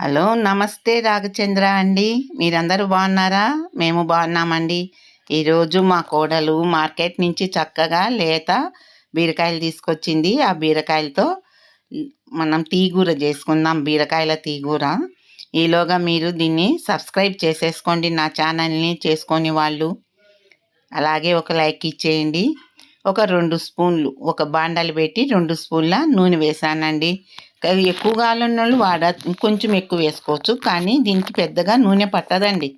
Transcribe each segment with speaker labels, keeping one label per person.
Speaker 1: Hello నమస్తే రాఘచంద్ర అండి. మీరందరూ బాగున్నారా? మేము బాగున్నామండి. ఈరోజు మా కోడలు మార్కెట్ నుంచి చక్కగా లేత బీరకాయలు తీసుకొచ్చింది. ఆ బీరకాయలతో మనం తీగూర చేసుకుందాం. బీరకాయల తీగూర ఈలోగా మీరు దీన్ని సబ్స్క్రైబ్ చేసేసుకోండి. నా ఛానల్ని చేసుకొని వాళ్ళు అలాగే ఒక లైక్ ఇచ్చేయండి. ఒక రెండు స్పూన్లు ఒక బాండలు పెట్టి రెండు స్పూన్ల నూనె వేసానండి. ఎక్కువ కావాలన్న వాళ్ళు వాడ కొంచెం ఎక్కువ వేసుకోవచ్చు. కానీ దీనికి పెద్దగా నూనె పట్టదండి.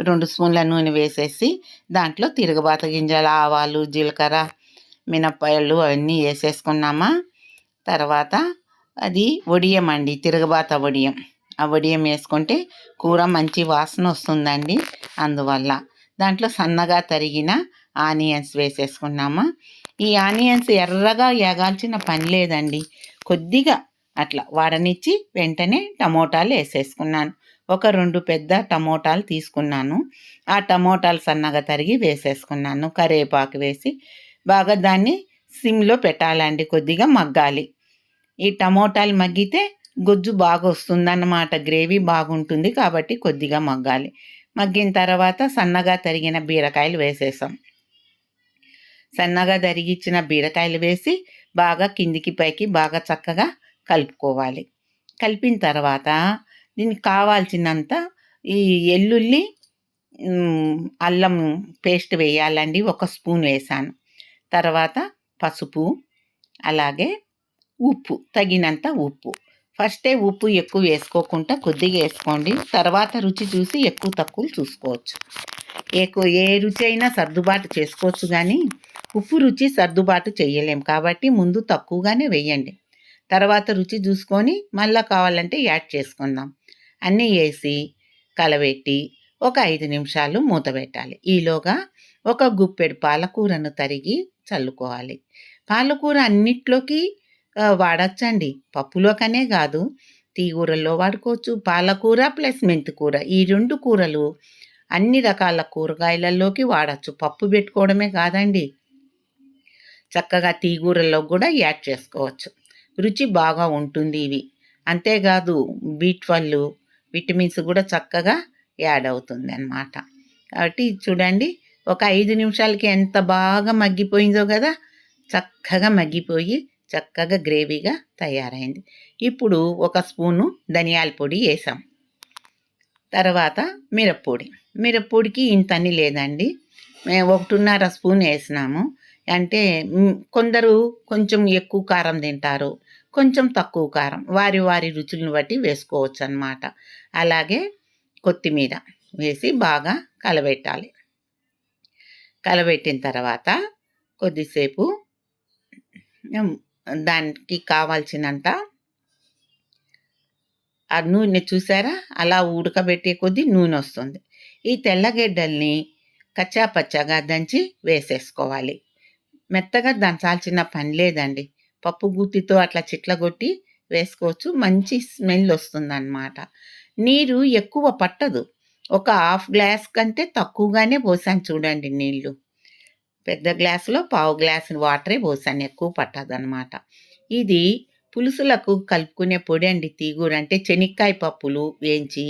Speaker 1: రెండు స్పూన్ల నూనె వేసేసి దాంట్లో తిరగబాత గింజలు ఆవాలు జీలకర్ర మినప్పాయలు అవన్నీ వేసేసుకున్నామా. తర్వాత అది వడియం అండి తిరగబాత వడియం. ఆ వడియం వేసుకుంటే కూర మంచి వాసన వస్తుందండి. అందువల్ల దాంట్లో సన్నగా తరిగిన ఆనియన్స్ వేసేసుకున్నామా. ఈ ఆనియన్స్ ఎర్రగా ఎగాల్చిన పని లేదండి. కొద్దిగా అట్లా వాడనిచ్చి వెంటనే టమోటాలు వేసేసుకున్నాను. ఒక రెండు పెద్ద టమోటాలు తీసుకున్నాను. ఆ టమోటాలు సన్నగా తరిగి వేసేసుకున్నాను. కరివేపాకు వేసి బాగా దాన్ని సిమ్లో పెట్టాలండి కొద్దిగా మగ్గాలి. ఈ టమోటాలు మగ్గితే గొజ్జు బాగా వస్తుందన్నమాట గ్రేవీ బాగుంటుంది కాబట్టి కొద్దిగా మగ్గాలి. మగ్గిన తర్వాత సన్నగా తరిగిన బీరకాయలు వేసేసాం. సన్నగా తరిగిచ్చిన బీరకాయలు వేసి బాగా కిందికి పైకి బాగా చక్కగా కలుపుకోవాలి. కలిపిన తర్వాత దీనికి కావాల్సినంత ఈ ఎల్లుల్లి అల్లం పేస్ట్ వేయాలండి. ఒక స్పూన్ వేసాను. తర్వాత పసుపు అలాగే ఉప్పు తగినంత ఉప్పు. ఫస్టే ఉప్పు ఎక్కువ వేసుకోకుండా కొద్దిగా వేసుకోండి. తర్వాత రుచి చూసి ఎక్కువ తక్కువ చూసుకోవచ్చు. ఎక్కువ ఏ రుచి అయినా సర్దుబాటు చేసుకోవచ్చు కానీ ఉప్పు రుచి సర్దుబాటు చేయలేం. కాబట్టి ముందు తక్కువగానే వేయండి. తర్వాత రుచి చూసుకొని మళ్ళీ కావాలంటే యాడ్ చేసుకుందాం. అన్నీ వేసి కలబెట్టి ఒక ఐదు నిమిషాలు మూత పెట్టాలి. ఈలోగా ఒక గుప్పెడు పాలకూరను తరిగి చల్లుకోవాలి. పాలకూర అన్నిట్లోకి వాడచ్చండి. పప్పులోకనే కాదు తీగూరల్లో వాడుకోవచ్చు. పాలకూర ప్లస్ మెంతికూర ఈ రెండు కూరలు అన్ని రకాల కూరగాయలలోకి వాడచ్చు. పప్పు పెట్టుకోవడమే కాదండి. చక్కగా తీగూరల్లో కూడా యాడ్ చేసుకోవచ్చు. రుచి బాగా ఉంటుంది ఇవి. అంతేకాదు బీ ట్వెల్వ్ విటమిన్స్ కూడా చక్కగా యాడ్ అవుతుంది అన్నమాట కాబట్టి చూడండి ఒక ఐదు నిమిషాలకి ఎంత బాగా మగ్గిపోయిందో కదా చక్కగా మగ్గిపోయి చక్కగా గ్రేవీగా తయారైంది. ఇప్పుడు ఒక స్పూను ధనియాల పొడి వేసాం. తర్వాత మిరప్పొడి. మిరప్పొడికి ఇంతని లేదండి. మేము ఒకటిన్నర స్పూన్ వేసినాము. అంటే కొందరు కొంచెం ఎక్కువ కారం తింటారు కొంచెం తక్కువ కారం వారి వారి రుచులను బట్టి వేసుకోవచ్చు అనమాట అలాగే కొత్తిమీర వేసి బాగా కలబెట్టాలి. కలబెట్టిన తర్వాత కొద్దిసేపు దానికి కావాల్సినంత ఆ నూనె చూసారా? అలా ఉడకబెట్టే కొద్దీ నూనె వస్తుంది. ఈ తెల్లగడ్డల్ని కచ్చాపచ్చాగా దంచి వేసేసుకోవాలి. మెత్తగా దంచాల్సిన పని లేదండి. పప్పు గుత్తితో అట్లా చిట్లగొట్టి వేసుకోవచ్చు. మంచి స్మెల్ వస్తుందన్నమాట. నీరు ఎక్కువ పట్టదు. ఒక హాఫ్ గ్లాస్ కంటే తక్కువగానే పోసాను చూడండి నీళ్ళు పెద్ద గ్లాసులో పావు గ్లాస్ వాటరే పోసాను. ఎక్కువ పట్టదనమాట ఇది పులుసులకు కలుపుకునే పొడి అండి తీగూర. అంటే శనక్కాయ పప్పులు వేయించి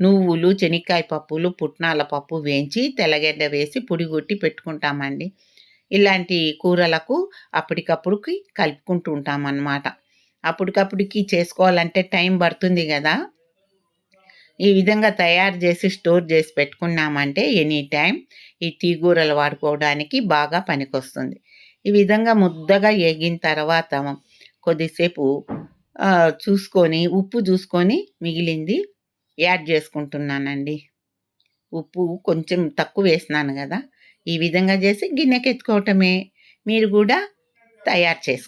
Speaker 1: నువ్వులు శనక్కాయ పప్పులు పుట్నాల పప్పు వేయించి తెల్లగడ్డ వేసి పొడి కొట్టి పెట్టుకుంటామండి. ఇలాంటి కూరలకు అప్పటికప్పుడుకి కలుపుకుంటూ ఉంటాం అన్నమాట అప్పటికప్పుడుకి చేసుకోవాలంటే టైం పడుతుంది కదా. ఈ విధంగా తయారు చేసి స్టోర్ చేసి పెట్టుకున్నామంటే ఎనీ టైం ఈ తీగూరలు వాడుకోవడానికి బాగా పనికొస్తుంది. ఈ విధంగా ముద్దగా ఎగిన తర్వాత కొద్దిసేపు చూసుకొని ఉప్పు చూసుకొని మిగిలింది యాడ్ చేసుకుంటున్నానండి. ఉప్పు కొంచెం తక్కువ వేసినాను కదా. ఈ విధంగా చేసి గిన్నెకి ఎత్తుకోవటమే మీరు కూడా తయారు చేసుకో